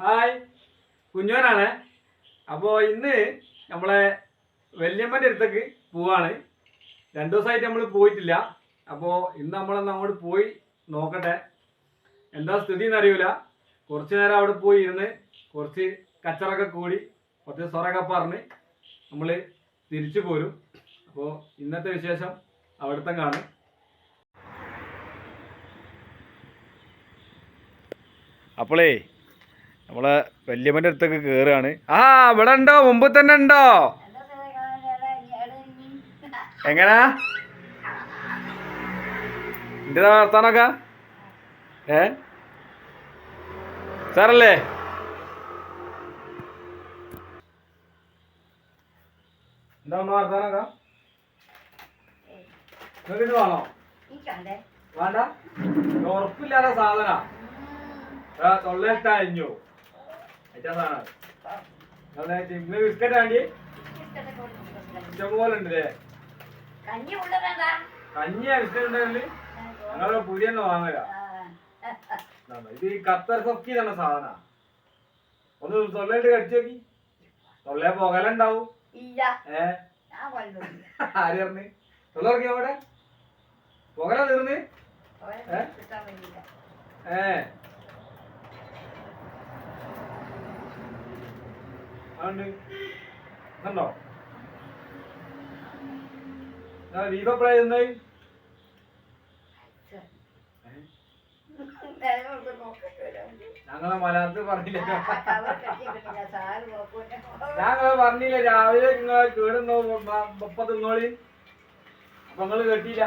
Hi. കുഞ്ഞോനാണ്. അപ്പോൾ ഇന്ന് നമ്മളെ വല്യമ്മന്റെ അടുത്തേക്ക് പോവാണ്. രണ്ടു ദിവസമായിട്ട് നമ്മൾ പോയിട്ടില്ല. അപ്പോൾ ഇന്ന് നമ്മളൊന്ന് അങ്ങോട്ട് പോയി നോക്കട്ടെ. എന്താ സ്ഥിതി എന്നറിയൂല കുറച്ച് നേരം അവിടെ പോയി ഇരുന്ന് കുറച്ച് കച്ചറൊക്കെ കൂടി കുറച്ച് സൊറൊക്കെ പറഞ്ഞ് നമ്മൾ തിരിച്ചു പോരും. അപ്പോൾ ഇന്നത്തെ വിശേഷം അവിടുത്തെ കാണും. അപ്പോളേ നമ്മളെ വല്യമ്മന്റെ അടുത്തൊക്കെ കയറുകയാണ് ആ ഇവിടെ ഉണ്ടോ? മുമ്പ് തന്നെ ഉണ്ടോ? എങ്ങനാ? എന്റെ വർത്താനൊക്കെ? ഏ? സാറല്ലേ? ഉറപ്പില്ലാത്ത സാധന. തൊള്ളേട്ടോ ഇന്ന് ബിസ്ക്കറ്റ് വേണ്ടി ഇഷ്ടംപോലെ ഉണ്ട് അല്ലേ കഞ്ഞി കൊണ്ടുവരണ്ട കഞ്ഞിയാ ബിസ്ക്കറ്റ് ഉണ്ടെങ്കിൽ ഞങ്ങളെ പുതിയ വാങ്ങല ഇത് ഈ ഖത്തർ സൊക്കി തന്നെ സാധന. ഒന്ന് തൊള്ളയിട്ട് കടിച്ചു നോക്കി. തൊള്ളയെ പുകലുണ്ടാവും. ഇല്ല. ഏ? ഞാൻ കൊണ്ടുവരില്ല ആര് പറഞ്ഞ്? തൊള്ള ഇറക്കി അവിടെ? പുകല തീർന്ന്? ഏ? അതുണ്ട് നോക്കിട്ട് വരാം. ഞങ്ങളെ മലയാളത്തിൽ പറഞ്ഞില്ല. ഞങ്ങൾ പറഞ്ഞില്ല. രാവിലെ നിങ്ങൾ കേടുന്നോ ഒപ്പ തിന്നോളി. അപ്പൊ നിങ്ങൾ കേട്ടില്ല.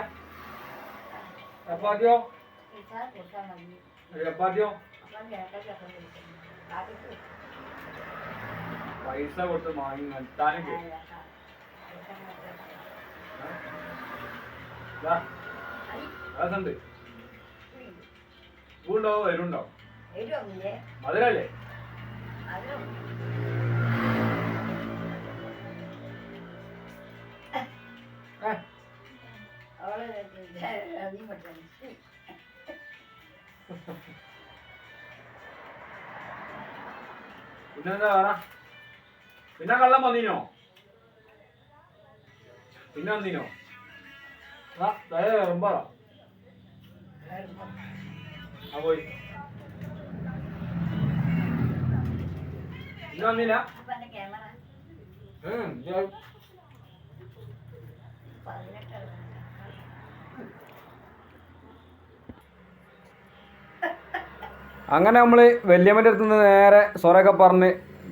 ചപ്പാത്തിയോ. ചപ്പാത്തിയോ അപ്പം കേട്ടൊക്കെ അപ്പം കൊടുക്കുന്നു. ആദ്യത്തെ പൈസ കൊടുത്ത് വാങ്ങി നിർത്താനും രസമുണ്ട് ഉം. പൂണ്ടോ എരിവൊന്നുമില്ലേ? മധുരല്ലേ? പിന്നെന്താ പറ? പിന്നെ കള്ളം വന്നീനോ? പിന്നെ വന്നിനോ? ആ ദയ റബ്ബറ ആ പോയി. പിന്നെ വന്നില്ല അങ്ങനെ നമ്മൾ വല്യമ്മന്റെ അടുത്ത് നിന്ന് നേരെ സൊറൊക്കെ പറഞ്ഞ്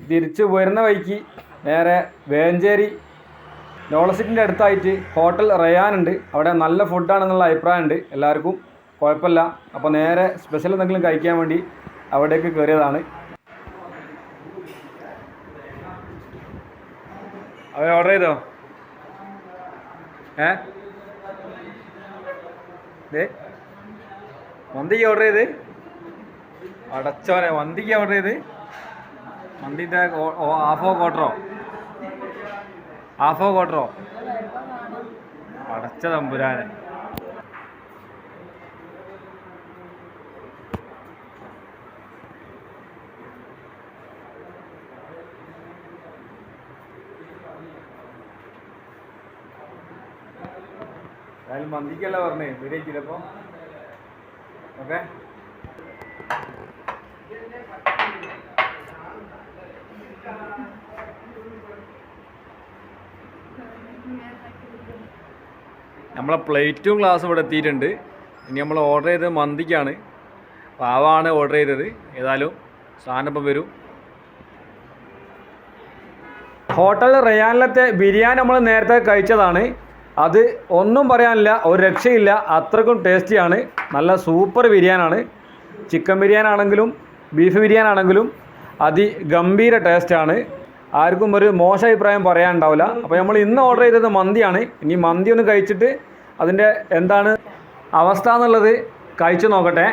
തിരിച്ച് വരുന്ന വഴിക്ക് നേരെ വേഞ്ചേരി നോളസിറ്റിന്റെ അടുത്തായിട്ട് ഹോട്ടൽ റയാനുണ്ട് അവിടെ നല്ല ഫുഡാണെന്നുള്ള അഭിപ്രായമുണ്ട്. എല്ലാവർക്കും കുഴപ്പമില്ല. അപ്പോൾ നേരെ സ്പെഷ്യൽ എന്തെങ്കിലും കഴിക്കാൻ വേണ്ടി അവിടേക്ക് കയറിയതാണ്. അവർ ഓർഡർ ചെയ്തോ? ഏ? മന്തിക്ക് ഓർഡർ ചെയ്ത്. അടച്ചോനെ മന്തിക്ക് ഓർഡർ ചെയ്ത്. മന്തിന്റെ ഹാഫോ ക്വാർട്ടറോ ഹാഫോ ക്വാർട്ടറോ അടച്ച തമ്പുരാനെ. മന്തിക്കല്ല പറഞ്ഞേ വിരയിച്ചില്ലപ്പോ ഓക്കെ? നമ്മളെ പ്ലേറ്റും ഗ്ലാസ്സും ഇവിടെ എത്തിയിട്ടുണ്ട്. ഇനി നമ്മൾ ഓർഡർ ചെയ്തത് മന്തിക്കാണ്. പാവാണ് ഓർഡർ ചെയ്തത്. ഏതായാലും സാധനം ഇപ്പം വരും. ഹോട്ടൽ റയാനിലത്തെ ബിരിയാണി നമ്മൾ നേരത്തെ കഴിച്ചതാണ്. അത് ഒന്നും പറയാനില്ല ഒരു രക്ഷയില്ല. അത്രക്കും ടേസ്റ്റിയാണ് നല്ല സൂപ്പർ ബിരിയാണിയാണ് ചിക്കൻ ബിരിയാണി ആണെങ്കിലും ബീഫ് ബിരിയാണി ആണെങ്കിലും അതിഗംഭീര ടേസ്റ്റാണ് ആർക്കും ഒരു മോശം അഭിപ്രായം പറയാനുണ്ടാവില്ല. അപ്പോൾ നമ്മൾ ഇന്ന് ഓർഡർ ചെയ്തത് മന്തിയാണ്. ഇനി മന്തി ഒന്ന് കഴിച്ചിട്ട് അതിന്റെ എന്താണ് അവസ്ഥ എന്നുള്ളത് കഴിച്ചു നോക്കട്ടെ.